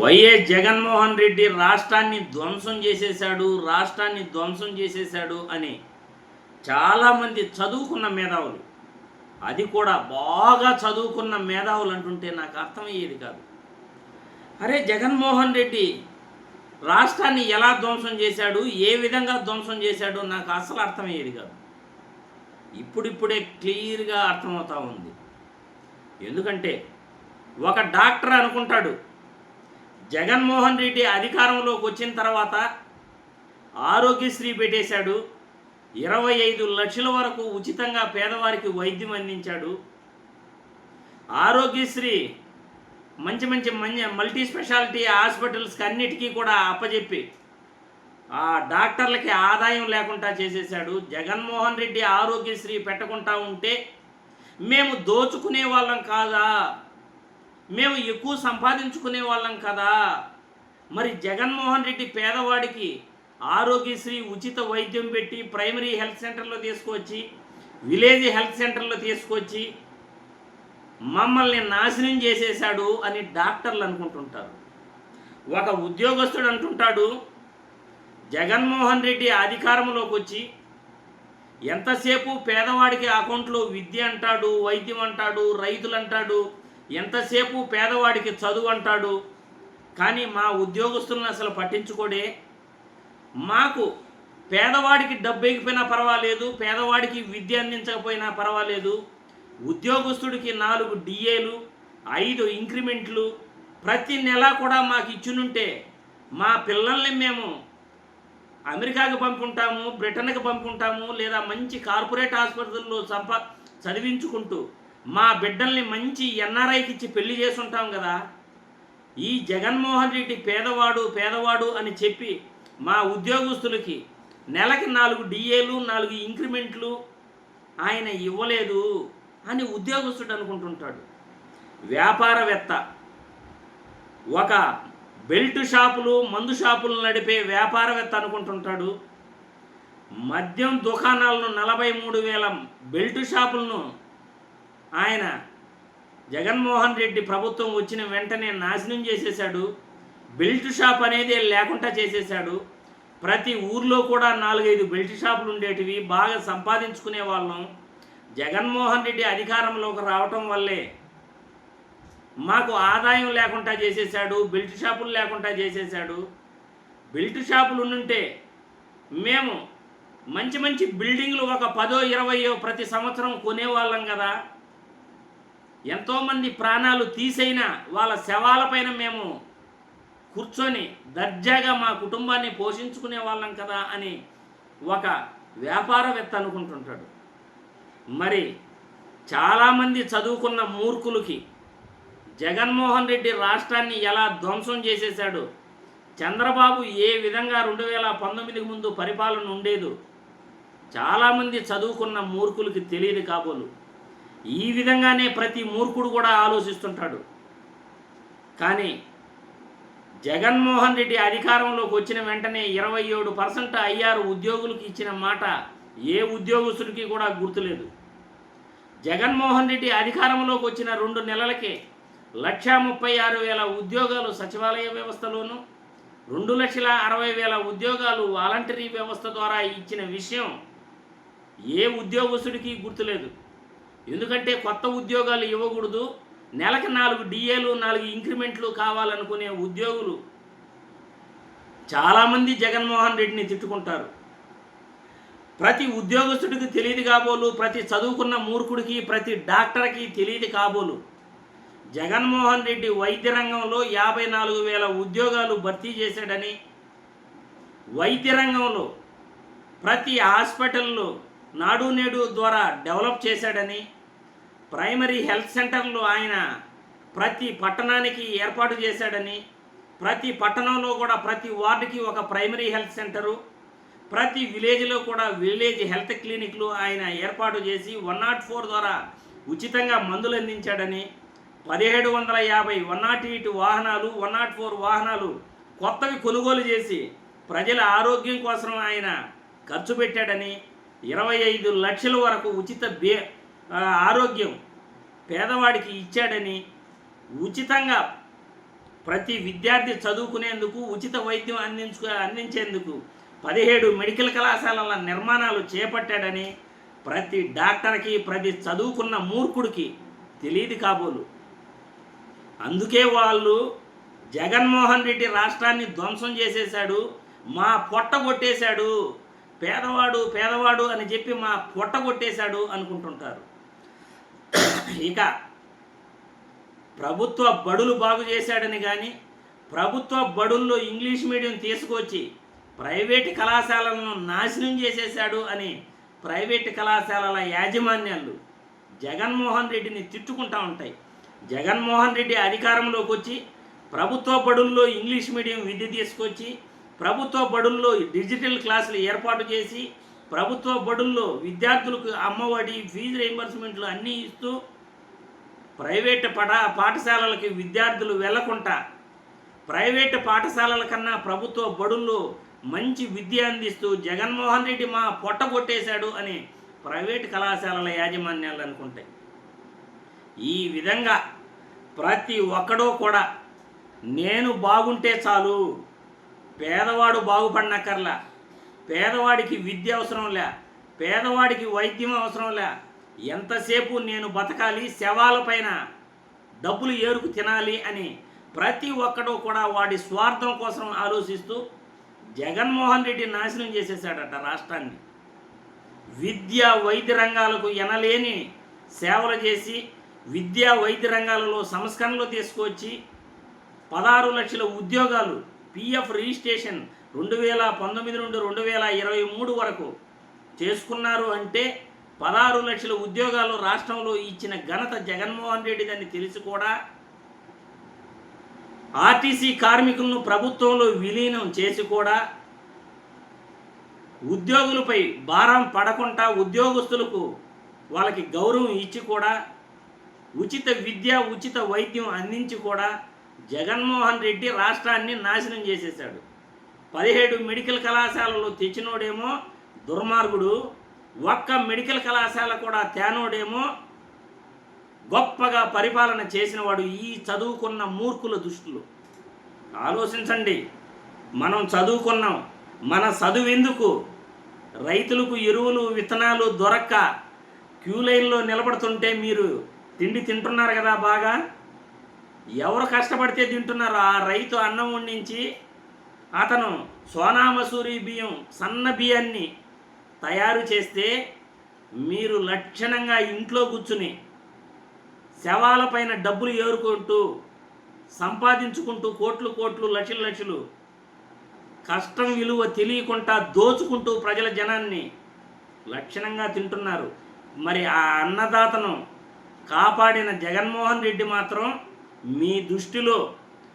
YS Jaganmohan Reddy రాష్ట్రాన్ని ధ్వంసం చేసేశాడు రాష్ట్రాన్ని ధ్వంసం చేసేశాడు అని చాలామంది చదువుకున్న మేధావులు. అది కూడా బాగా చదువుకున్న మేధావులు అంటుంటే నాకు అర్థమయ్యేది కాదు. అరే జగన్మోహన్ రెడ్డి రాష్ట్రాన్ని ఎలా ధ్వంసం చేశాడు ఏ విధంగా ధ్వంసం చేశాడు నాకు అసలు అర్థమయ్యేది కాదు. ఇప్పుడిప్పుడే క్లియర్గా అర్థమవుతా ఉంది. ఎందుకంటే ఒక డాక్టర్ అనుకుంటాడు జగన్మోహన్ రెడ్డి అధికారంలోకి వచ్చిన తర్వాత ఆరోగ్యశ్రీ పెట్టేశాడు. ఇరవై ఐదు లక్షల వరకు ఉచితంగా పేదవారికి వైద్యం అందించాడు. ఆరోగ్యశ్రీ మంచి మంచి మంచి మల్టీ స్పెషాలిటీ హాస్పిటల్స్కి అన్నిటికీ కూడా అప్పజెప్పి ఆ డాక్టర్లకి ఆదాయం లేకుండా చేసేశాడు. జగన్మోహన్ రెడ్డి ఆరోగ్యశ్రీ పెట్టకుండా ఉంటే మేము దోచుకునే వాళ్ళం కాదా? మేము ఎక్కువ సంపాదించుకునే వాళ్ళం కదా. మరి జగన్మోహన్ రెడ్డి పేదవాడికి ఆరోగ్యశ్రీ ఉచిత వైద్యం పెట్టి ప్రైమరీ హెల్త్ సెంటర్లో తీసుకొచ్చి విలేజ్ హెల్త్ సెంటర్లో తీసుకొచ్చి మమ్మల్ని నాశనం చేసేశాడు అని డాక్టర్లు అనుకుంటుంటారు. ఒక ఉద్యోగస్తుడు అంటుంటాడు జగన్మోహన్ రెడ్డి అధికారంలోకి వచ్చి ఎంతసేపు పేదవాడికి అకౌంట్లో విద్య అంటాడు వైద్యం అంటాడు రైతులు అంటాడు ఎంతసేపు పేదవాడికి చదువు అంటాడు? కానీ మా ఉద్యోగస్తులను అసలు పట్టించుకోడే. మాకు పేదవాడికి డబ్బు ఎగిపోయినా పర్వాలేదు పేదవాడికి విద్య అందించకపోయినా పర్వాలేదు. ఉద్యోగస్తుడికి నాలుగు డిఏలు ఐదు ఇంక్రిమెంట్లు. ప్రతి నెల కూడా మాకు ఇచ్చినుంటే మా పిల్లల్ని మేము అమెరికాకి పంపుంటాము బ్రిటన్కి పంపుంటాము లేదా మంచి కార్పొరేట్ ఆసుపత్రుల్లో సంపా చదివించుకుంటూ మా బిడ్డల్ని మంచి ఎన్ఆర్ఐకి ఇచ్చి పెళ్ళి చేసుంటాం కదా. ఈ జగన్మోహన్ రెడ్డి పేదవాడు పేదవాడు అని చెప్పి మా ఉద్యోగస్తులకి నెలకి నాలుగు డిఏలు నాలుగు ఇంక్రిమెంట్లు ఆయన ఇవ్వలేదు అని ఉద్యోగస్తుడు అనుకుంటుంటాడు. వ్యాపారవేత్త ఒక బెల్ట్ షాపులు మందు షాపులు నడిపే వ్యాపారవేత్త అనుకుంటుంటాడు. మద్యం దుకాణాలను నలభై మూడు వేల బెల్ట్ షాపులను ఆయన జగన్మోహన్ రెడ్డి ప్రభుత్వం వచ్చిన వెంటనే నాశనం చేసేశాడు. బెల్ట్ షాప్ అనేది లేకుండా చేసేశాడు. ప్రతి ఊర్లో కూడా నాలుగైదు బెల్ట్ షాపులు ఉండేటివి బాగా సంపాదించుకునే వాళ్ళం. జగన్మోహన్ రెడ్డి అధికారంలోకి రావటం వల్లే మాకు ఆదాయం లేకుండా చేసేసాడు బెల్ట్ షాపులు లేకుండా చేసేసాడు బెల్ట్ షాపులు ఉండుంటే మేము మంచి మంచి బిల్డింగ్లు ఒక పదో ఇరవయో ప్రతి సంవత్సరం కొనేవాళ్ళం కదా. ఎంతోమంది ప్రాణాలు తీసైనా వాళ్ళ శవాలపైన మేము కూర్చొని దర్జాగా మా కుటుంబాన్ని పోషించుకునే వాళ్ళం కదా అని ఒక వ్యాపారవేత్త అనుకుంటుంటాడు. మరి చాలామంది చదువుకున్న మూర్ఖులకి జగన్మోహన్ రెడ్డి రాష్ట్రాన్ని ఎలా ధ్వంసం చేసేశాడు చంద్రబాబు ఏ విధంగా రెండు వేల పంతొమ్మిదికి ముందు పరిపాలన ఉండేదో చాలామంది చదువుకున్న మూర్ఖులకి తెలియదు కాబోలు. ఈ విధంగానే ప్రతి మూర్ఖుడు కూడా ఆలోచిస్తుంటాడు. కానీ జగన్మోహన్ రెడ్డి అధికారంలోకి వచ్చిన వెంటనే ఇరవై ఏడు పర్సెంట్ అయ్యారు ఉద్యోగులకు ఇచ్చిన మాట ఏ ఉద్యోగస్తుడికి కూడా గుర్తులేదు. జగన్మోహన్ రెడ్డి అధికారంలోకి వచ్చిన రెండు నెలలకే లక్షా ముప్పై ఆరు వేల ఉద్యోగాలు సచివాలయ వ్యవస్థలోను రెండు లక్షల అరవై వేల ఉద్యోగాలు వాలంటరీ వ్యవస్థ ద్వారా ఇచ్చిన విషయం ఏ ఉద్యోగస్తుడికి గుర్తులేదు. ఎందుకంటే కొత్త ఉద్యోగాలు ఇవ్వకూడదు. నెలకు నాలుగు డిఏలు నాలుగు ఇంక్రిమెంట్లు కావాలనుకునే ఉద్యోగులు చాలామంది జగన్మోహన్ రెడ్డిని తిట్టుకుంటారు. ప్రతి ఉద్యోగస్తుడికి తెలియదు కాబోలు ప్రతి చదువుకున్న మూర్ఖుడికి ప్రతి డాక్టర్కి తెలియదు కాబోలు. జగన్మోహన్ రెడ్డి వైద్య రంగంలో యాభై నాలుగు వేల ఉద్యోగాలు భర్తీ చేశాడని వైద్య రంగంలో ప్రతి హాస్పిటల్లో నాడు నేడు ద్వారా డెవలప్ చేశాడని ప్రైమరీ హెల్త్ సెంటర్లు ఆయన ప్రతి పట్టణానికి ఏర్పాటు చేశాడని ప్రతి పట్టణంలో కూడా ప్రతి వార్డుకి ఒక ప్రైమరీ హెల్త్ సెంటరు ప్రతి విలేజ్లో కూడా విలేజ్ హెల్త్ క్లినిక్లు ఆయన ఏర్పాటు చేసి వన్ నాట్ ఫోర్ ద్వారా ఉచితంగా మందులు అందించాడని పదిహేడు వందల యాభై వన్ నాట్ ఎయిట్ వాహనాలు వన్ నాట్ ఫోర్ వాహనాలు కొత్తవి కొనుగోలు చేసి ప్రజల ఆరోగ్యం కోసం ఆయన ఖర్చు పెట్టాడని ఇరవై ఐదు లక్షల వరకు ఉచిత బే ఆరోగ్యం పేదవాడికి ఇచ్చాడని ఉచితంగా ప్రతి విద్యార్థి చదువుకునేందుకు ఉచిత వైద్యం అందించు అందించేందుకు పదిహేడు మెడికల్ కళాశాలల నిర్మాణాలు చేపట్టాడని ప్రతి డాక్టర్కి ప్రతి చదువుకున్న మూర్ఖుడికి తెలియదు కాబోలు. అందుకే వాళ్ళు జగన్మోహన్ రెడ్డి రాష్ట్రాన్ని ధ్వంసం చేసేశాడు మా పొట్ట కొట్టేశాడు. పేదవాడు పేదవాడు అని చెప్పి మా పొట్ట కొట్టేశాడు అనుకుంటుంటారు. ఇక ప్రభుత్వ బడులు బాగు చేశాడని కానీ ప్రభుత్వ బడుల్లో ఇంగ్లీష్ మీడియం తీసుకొచ్చి ప్రైవేటు కళాశాలలను నాశనం చేసేశాడు అని ప్రైవేటు కళాశాలల యాజమాన్యాలు జగన్మోహన్ రెడ్డిని తిట్టుకుంటా ఉంటాయి. జగన్మోహన్ రెడ్డి అధికారంలోకి వచ్చి ప్రభుత్వ బడుల్లో ఇంగ్లీష్ మీడియం విద్య తీసుకొచ్చి ప్రభుత్వ బడుల్లో డిజిటల్ క్లాసులు ఏర్పాటు చేసి ప్రభుత్వ బడుల్లో విద్యార్థులకు అమ్మఒడి ఫీజు రీయింబర్స్మెంట్లు అన్నీ ఇస్తూ ప్రైవేటు పడా పాఠశాలలకి విద్యార్థులు వెళ్ళకుండా ప్రైవేటు పాఠశాలల కన్నా ప్రభుత్వ బడుల్లో మంచి విద్య అందిస్తూ జగన్మోహన్ రెడ్డి మా పొట్ట కొట్టేశాడు అని ప్రైవేటు కళాశాలల యాజమాన్యాలు అనుకుంటాయి. ఈ విధంగా ప్రతి ఒక్కడో కూడా నేను బాగుంటే చాలు పేదవాడు బాగుపడినక్కర్లా. పేదవాడికి విద్య అవసరం లే పేదవాడికి వైద్యం అవసరం లే ఎంతసేపు నేను బతకాలి? శవాలపైన డబ్బులు ఏరుకు తినాలి అని ప్రతి ఒక్కడూ కూడా వాడి స్వార్థం కోసం ఆలోచిస్తూ జగన్మోహన్ రెడ్డి నాశనం చేసేసాడట రాష్ట్రాన్ని. విద్య వైద్య రంగాలకు ఎనలేని సేవలు చేసి విద్యా వైద్య రంగాలలో సంస్కరణలు తీసుకొచ్చి పదహారు లక్షల ఉద్యోగాలు పిఎఫ్ రిజిస్ట్రేషన్ రెండు వేల పంతొమ్మిది నుండి రెండు వేల ఇరవై మూడు వరకు చేసుకున్నారు అంటే పదహారు లక్షల ఉద్యోగాలు రాష్ట్రంలో ఇచ్చిన ఘనత జగన్మోహన్ రెడ్డిదని తెలిసి కూడా ఆర్టీసీ కార్మికులను ప్రభుత్వంలో విలీనం చేసి కూడా ఉద్యోగులపై భారం పడకుండా ఉద్యోగస్తులకు వాళ్ళకి గౌరవం ఇచ్చి కూడా ఉచిత విద్య ఉచిత వైద్యం అందించి కూడా జగన్మోహన్ రెడ్డి రాష్ట్రాన్ని నాశనం చేసేశాడు. పదిహేడు మెడికల్ కళాశాలలు తెచ్చినోడేమో దుర్మార్గుడు ఒక్క మెడికల్ కళాశాల కూడా తేనోడేమో గొప్పగా పరిపాలన చేసినవాడు ఈ చదువుకున్న మూర్ఖుల దుష్టులు. ఆలోచించండి మనం చదువుకున్నాం మన చదువు ఎందుకు? రైతులకు ఎరువులు విత్తనాలు దొరక్క క్యూ లైన్లో నిలబడుతుంటే మీరు తిండి తింటున్నారు కదా బాగా? ఎవరు కష్టపడితే తింటున్నారు ఆ రైతు అన్నం వండించి అతను సోనా మసూరి బియ్యం సన్న బియ్యాన్ని తయారు చేస్తే మీరు లక్షణంగా ఇంట్లో కూర్చుని శవాలపైన డబ్బులు ఏరుకుంటూ సంపాదించుకుంటూ కోట్లు కోట్లు లక్షలు లక్షలు కష్టం విలువ తెలియకుండా దోచుకుంటూ ప్రజల జనాన్ని లక్షణంగా తింటున్నారు. మరి ఆ అన్నదాతను కాపాడిన జగన్మోహన్ రెడ్డి మాత్రం మీ దృష్టిలో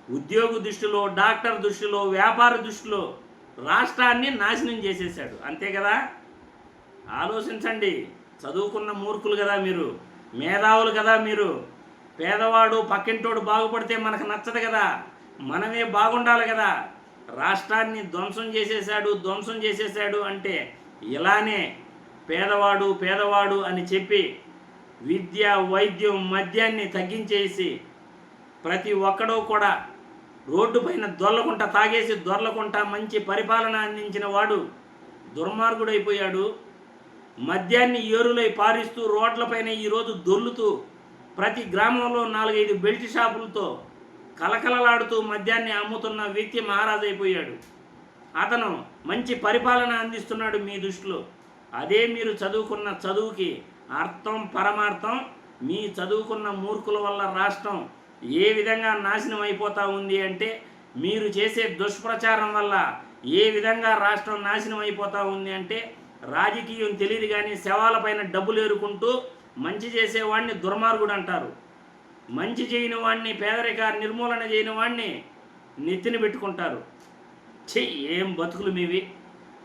ఉద్యోగ దృష్టిలో డాక్టర్ దృష్టిలో వ్యాపార దృష్టిలో రాష్ట్రాన్ని నాశనం చేసేసాడు అంతే కదా? ఆలోచించండి. చదువుకున్న మూర్ఖులు కదా మీరు. మేధావులు కదా మీరు. పేదవాడు పక్కింటోడు బాగుపడితే మనకు నచ్చదు కదా. మనమే బాగుండాలి కదా. రాష్ట్రాన్ని ధ్వంసం చేసేసాడు ధ్వంసం చేసేసాడు అంటే ఇలానే పేదవాడు పేదవాడు అని చెప్పి విద్య వైద్యం మద్యాన్ని తగ్గించేసి ప్రతి ఒక్కడూ కూడా రోడ్డు పైన దొర్లకుంట తాగేసి దొర్లకుంట మంచి పరిపాలన అందించిన వాడు దుర్మార్గుడైపోయాడు. మద్యాన్ని ఏరులై పారిస్తూ రోడ్లపైన ఈరోజు దొర్లుతూ ప్రతి గ్రామంలో నాలుగైదు బెల్ట్ షాపులతో కలకలలాడుతూ మద్యాన్ని అమ్ముతున్న వ్యక్తి మహారాజు అయిపోయాడు అతను మంచి పరిపాలన అందిస్తున్నాడు మీ దృష్టిలో. అదే మీరు చదువుకున్న చదువుకి అర్థం పరమార్థం మీ చదువుకున్న మూర్ఖుల వల్ల రాష్ట్రం ఏ విధంగా నాశనం అయిపోతా ఉంది అంటే మీరు చేసే దుష్ప్రచారం వల్ల ఏ విధంగా రాష్ట్రం నాశనం అయిపోతూ ఉంది అంటే రాజకీయం తెలియదు కానీ శవాలపైన డబ్బులు ఏరుకుంటూ మంచి చేసేవాడిని దుర్మార్గుడు అంటారు. మంచి చేయని వాడిని పేదరిక నిర్మూలన చేయని వాడిని నెత్తిన పెట్టుకుంటారు. చెయ్యి ఏం బతుకులు మీవి?